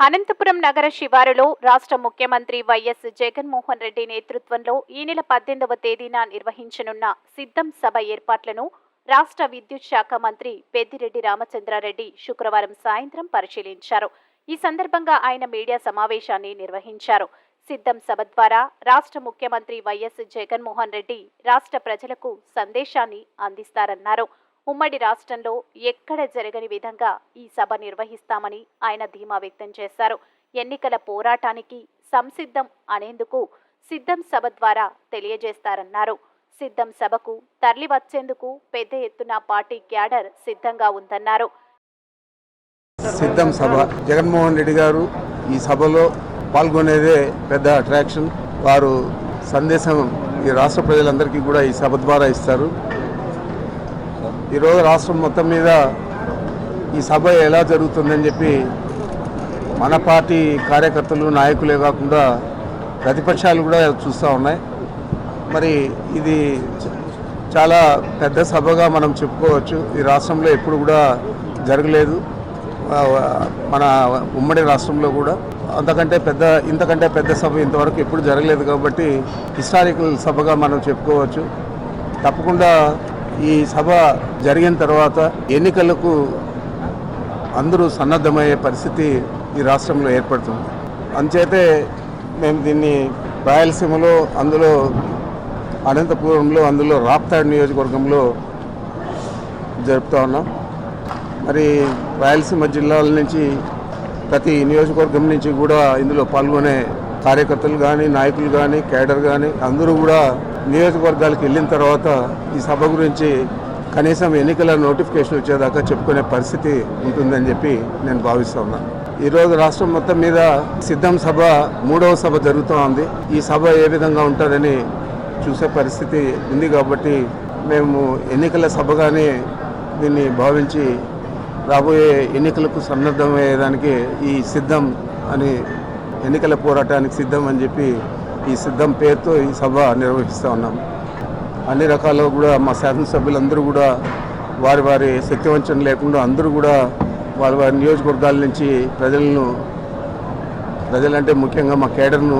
అనంతపురం నగర శివారులో రాష్ట్ర ముఖ్యమంత్రి వైఎస్ జగన్మోహన్ రెడ్డి నేతృత్వంలో ఈ నెల పద్దెనిమిదవ తేదీన నిర్వహించనున్న సిద్ధం సభ ఏర్పాట్లను రాష్ట్ర విద్యుత్ శాఖ మంత్రి పెద్దిరెడ్డి రామచంద్రారెడ్డి శుక్రవారం సాయంత్రం పరిశీలించారు. ఈ సందర్భంగా ఆయన మీడియా సమావేశాన్ని నిర్వహించారు. సిద్ధం సభ ద్వారా రాష్ట్ర ముఖ్యమంత్రి వైఎస్ జగన్మోహన్ రెడ్డి రాష్ట్ర ప్రజలకు సందేశాన్ని అందిస్తారన్నారు. ఉమ్మడి రాష్ట్రంలో ఎక్కడ జరగని విధంగా ఈ సభ నిర్వహిస్తామని ఆయన ధీమా వ్యక్తం చేశారు. ఎన్నికల పోరాటానికి సంసిద్ధం అనేందుకు సిద్ధం సభ ద్వారా తెలియజేస్తారన్నారు. సిద్ధం సభకు తరలి వచ్చేందుకు పెద్ద ఎత్తున పార్టీ క్యాడర్ సిద్ధంగా ఉందన్నారు. సిద్ధం సభ. జగన్మోహన్ రెడ్డి గారు ఈ సభలో పాల్గొనేదే పెద్ద అట్రాక్షన్ వారు సందేశం ఈ రాష్ట్ర ప్రజలందరికీ కూడా ఈ సభ ద్వారా ఇస్తారు. ఈరోజు రాష్ట్రం మొత్తం మీద ఈ సభ ఎలా జరుగుతుందని చెప్పి మన పార్టీ కార్యకర్తలు నాయకులే కాకుండా ప్రతిపక్షాలు కూడా చూస్తూ ఉన్నాయి. మరి ఇది చాలా పెద్ద సభగా మనం చెప్పుకోవచ్చు. ఈ రాష్ట్రంలో ఎప్పుడు కూడా జరగలేదు. మన ఉమ్మడి రాష్ట్రంలో కూడా. అంతకంటే పెద్ద ఇంతకంటే పెద్ద సభ ఇంతవరకు ఎప్పుడు జరగలేదు కాబట్టి హిస్టారికల్ సభగా మనం చెప్పుకోవచ్చు. తప్పకుండా ఈ సభ జరిగిన తర్వాత ఎన్నికలకు అందరూ సన్నద్ధమయ్యే పరిస్థితి ఈ రాష్ట్రంలో ఏర్పడుతుంది. అంచేతే మేము దీన్ని రాయలసీమలో అందులో అనంతపురంలో అందులో రాప్తాడ్ నియోజకవర్గంలో జరుపుతా ఉన్నాం. మరి రాయలసీమ జిల్లాల నుంచి ప్రతి నియోజకవర్గం నుంచి కూడా ఇందులో పాల్గొనే కార్యకర్తలు కానీ నాయకులు కానీ కేడర్ కానీ అందరూ కూడా నియోజకవర్గాలకు వెళ్ళిన తర్వాత ఈ సభ గురించి కనీసం ఎన్నికల నోటిఫికేషన్ వచ్చేదాకా చెప్పుకునే పరిస్థితి ఉంటుందని చెప్పి నేను భావిస్తా ఉన్నాను ఈరోజు రాష్ట్రం మొత్తం మీద సిద్ధం సభ మూడవ సభ జరుగుతూ ఉంది. ఈ సభ ఏ విధంగా ఉంటుందని చూసే పరిస్థితి ఉంది కాబట్టి మేము ఎన్నికల సభగానే దీన్ని భావించి రాబోయే ఎన్నికలకు సన్నద్ధమయ్యేదానికి ఈ సిద్ధం అని ఎన్నికల పోరాటానికి సిద్ధం అని చెప్పి ఈ సిద్ధం పేరుతో ఈ సభ నిర్వహిస్తూ ఉన్నాం. అన్ని రకాలుగా కూడా మా శాసనసభ్యులందరూ కూడా వారి వారి శక్తివంచన లేకుండా అందరూ కూడా వారి వారి నియోజకవర్గాల నుంచి ప్రజలను ప్రజలంటే ముఖ్యంగా మా కేడర్ను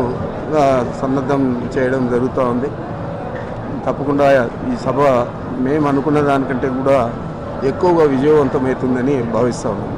సన్నద్ధం చేయడం జరుగుతూ ఉంది. తప్పకుండా ఈ సభ మేము అనుకున్న దానికంటే కూడా ఎక్కువగా విజయవంతమవుతుందని భావిస్తా ఉన్నాం.